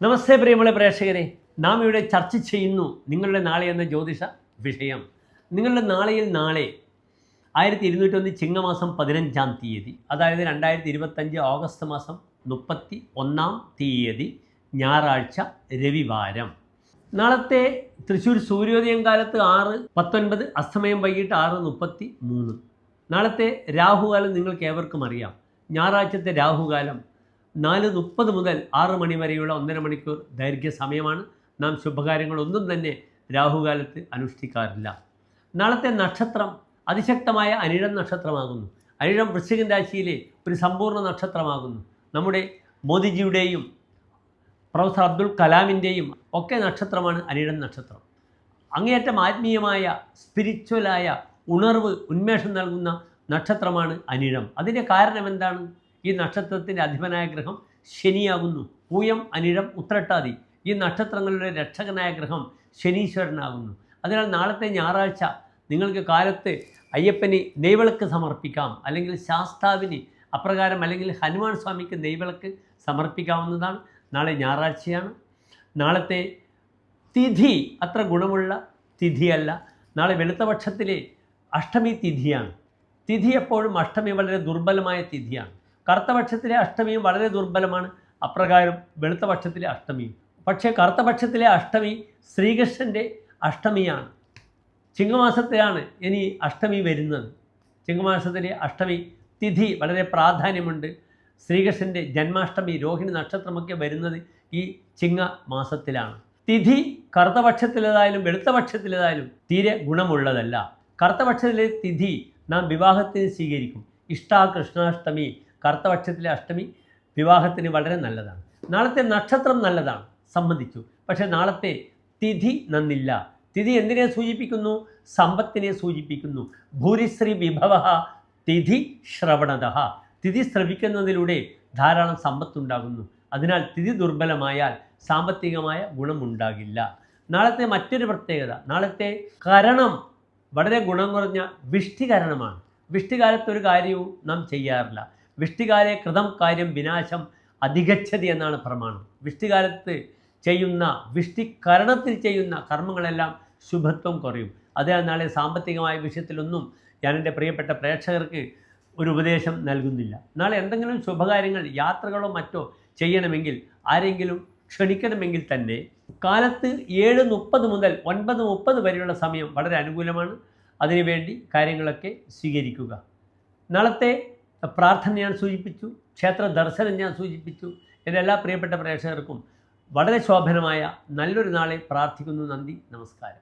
നമസ്തേ പ്രിയമുള്ള പ്രേക്ഷകരെ നാം ഇവിടെ ചർച്ച ചെയ്യുന്നു നിങ്ങളുടെ നാളെ എന്ന ജ്യോതിഷ വിഷയം. നിങ്ങളുടെ നാളെയിൽ നാളെ ആയിരത്തി ഇരുന്നൂറ്റൊന്ന് ചിങ്ങമാസം പതിനഞ്ചാം തീയതി അതായത് രണ്ടായിരത്തി ഇരുപത്തഞ്ച് ഓഗസ്റ്റ് മാസം മുപ്പത്തി ഒന്നാം തീയതി ഞായറാഴ്ച രവിവാരം. നാളത്തെ തൃശ്ശൂർ സൂര്യോദയം കാലത്ത് ആറ് പത്തൊൻപത് അസ്തമയം വൈകിട്ട് ആറ് മുപ്പത്തി മൂന്ന് നാളത്തെ രാഹുകാലം നിങ്ങൾക്ക് ഏവർക്കും അറിയാം. ഞായറാഴ്ചത്തെ രാഹുകാലം നാല് മുപ്പത് മുതൽ ആറ് മണി വരെയുള്ള ഒന്നര മണിക്കൂർ ദൈർഘ്യ സമയമാണ്. നാം ശുഭകാര്യങ്ങളൊന്നും തന്നെ രാഹുകാലത്ത് അനുഷ്ഠിക്കാറില്ല. നാളത്തെ നക്ഷത്രം അതിശക്തമായ അനിഴം നക്ഷത്രമാകുന്നു. അനിഴം വൃശ്ചികൻ രാശിയിലെ ഒരു സമ്പൂർണ നക്ഷത്രമാകുന്നു. നമ്മുടെ മോദിജിയുടെയും പ്രൊഫസർ അബ്ദുൽ കലാമിന്റെയും ഒക്കെ നക്ഷത്രമാണ് അനിഴം നക്ഷത്രം. അങ്ങേയറ്റം ആത്മീയമായ സ്പിരിച്വലായ ഉണർവ് ഉന്മേഷം നൽകുന്ന നക്ഷത്രമാണ് അനിഴം അതിന്റെ കാരണം എന്താണ്? ഈ നക്ഷത്രത്തിന്റെ അധിപനായ ഗ്രഹം ശനിയാകുന്നു. പൂയം അനിഴം ഉത്രട്ടാതി. ഈ നക്ഷത്രങ്ങളുടെ രക്ഷകനായ ഗ്രഹം ശനീശ്വരനാകുന്നു. അതിനാൽ നാളത്തെ ഞായറാഴ്ച നിങ്ങൾക്ക് കാലത്ത് അയ്യപ്പന് നെയ്വിളക്ക് സമർപ്പിക്കാം. അല്ലെങ്കിൽ ശാസ്താവിന് അപ്രകാരം അല്ലെങ്കിൽ ഹനുമാൻ സ്വാമിക്ക് നെയ്വിളക്ക് സമർപ്പിക്കാവുന്നതാണ്. നാളെ ഞായറാഴ്ചയാണ്. നാളത്തെ തിഥി അത്ര ഗുണമുള്ള തിഥിയല്ല. നാളെ വെളുത്തപക്ഷത്തിലെ അഷ്ടമി തിഥിയാണ്. തിഥി എപ്പോഴും അഷ്ടമി വളരെ ദുർബലമായ തിഥിയാണ്. കറുത്തപക്ഷത്തിലെ അഷ്ടമിയും വളരെ ദുർബലമാണ്. അപ്രകാരം വെളുത്തപക്ഷത്തിലെ അഷ്ടമിയും. പക്ഷേ കറുത്തപക്ഷത്തിലെ അഷ്ടമി ശ്രീകൃഷ്ണന്റെ അഷ്ടമിയാണ്. ചിങ്ങമാസത്തിലാണ് ഇനി അഷ്ടമി വരുന്നത്. ചിങ്ങമാസത്തിലെ അഷ്ടമി തിഥി വളരെ പ്രാധാന്യമുണ്ട്. ശ്രീകൃഷ്ണന്റെ ജന്മാഷ്ടമി രോഹിണി നക്ഷത്രമൊക്കെ വരുന്നത് ഈ ചിങ്ങ മാസത്തിലാണ് തിഥി കറുത്തപക്ഷത്തിലേതായാലും വെളുത്തപക്ഷത്തിലേതായാലും തീരെ ഗുണമുള്ളതല്ല. കറുത്തപക്ഷത്തിലെ തിഥി നാം വിവാഹത്തിന് സ്വീകരിക്കും. ഇഷ്ടാ കൃഷ്ണാഷ്ടമി കറുത്തപക്ഷത്തിലെ അഷ്ടമി വിവാഹത്തിന് വളരെ നല്ലതാണ്. നാളത്തെ നക്ഷത്രം നല്ലതാണ് സംബന്ധിച്ചു. പക്ഷേ നാളത്തെ തിഥി നന്നില്ല. തിഥി എന്തിനെ സൂചിപ്പിക്കുന്നു? സമ്പത്തിനെ സൂചിപ്പിക്കുന്നു. ഭൂരിശ്രീ വിഭവ തിഥി ശ്രവണത. തിഥി ശ്രവിക്കുന്നതിലൂടെ ധാരാളം സമ്പത്തുണ്ടാകുന്നു. അതിനാൽ തിഥി ദുർബലമായാൽ സാമ്പത്തികമായ ഗുണമുണ്ടാകില്ല. നാളത്തെ മറ്റൊരു പ്രത്യേകത നാളത്തെ കരണം വളരെ ഗുണം കുറഞ്ഞ വിഷ്ടികരണമാണ് വിഷ്ടികാലത്ത് ഒരു കാര്യവും നാം ചെയ്യാറില്ല. വിഷ്ടികാലെ കൃതം കാര്യം വിനാശം അധികച്ഛതി എന്നാണ് പ്രമാണം. വിഷ്ടികാലത്ത് ചെയ്യുന്ന വിഷ്ടികരണത്തിൽ ചെയ്യുന്ന കർമ്മങ്ങളെല്ലാം ശുഭത്വം കുറയും. അതേ നാളെ സാമ്പത്തികമായ വിഷയത്തിലൊന്നും ഞാൻ എന്റെ പ്രിയപ്പെട്ട പ്രേക്ഷകർക്ക് ഒരു ഉപദേശം നൽകുന്നില്ല. നാളെ എന്തെങ്കിലും ശുഭകാര്യങ്ങൾ യാത്രകളോ മറ്റോ ചെയ്യണമെങ്കിൽ ആരെങ്കിലും ക്ഷണിക്കണമെങ്കിൽ തന്നെ കാലത്ത് ഏഴ് മുപ്പത് മുതൽ ഒൻപത് മുപ്പത് വരെയുള്ള സമയം വളരെ അനുകൂലമാണ്. അതിനുവേണ്ടി കാര്യങ്ങളൊക്കെ സ്വീകരിക്കുക. നാളത്തെ പ്രാർത്ഥന ഞാൻ സൂചിപ്പിച്ചു ക്ഷേത്ര ദർശനം ഞാൻ സൂചിപ്പിച്ചു എന്റെ എല്ലാ പ്രിയപ്പെട്ട പ്രേക്ഷകർക്കും വളരെ ശോഭനമായ നല്ലൊരു നാളെ പ്രാർത്ഥിക്കുന്നു നന്ദി നമസ്കാരം.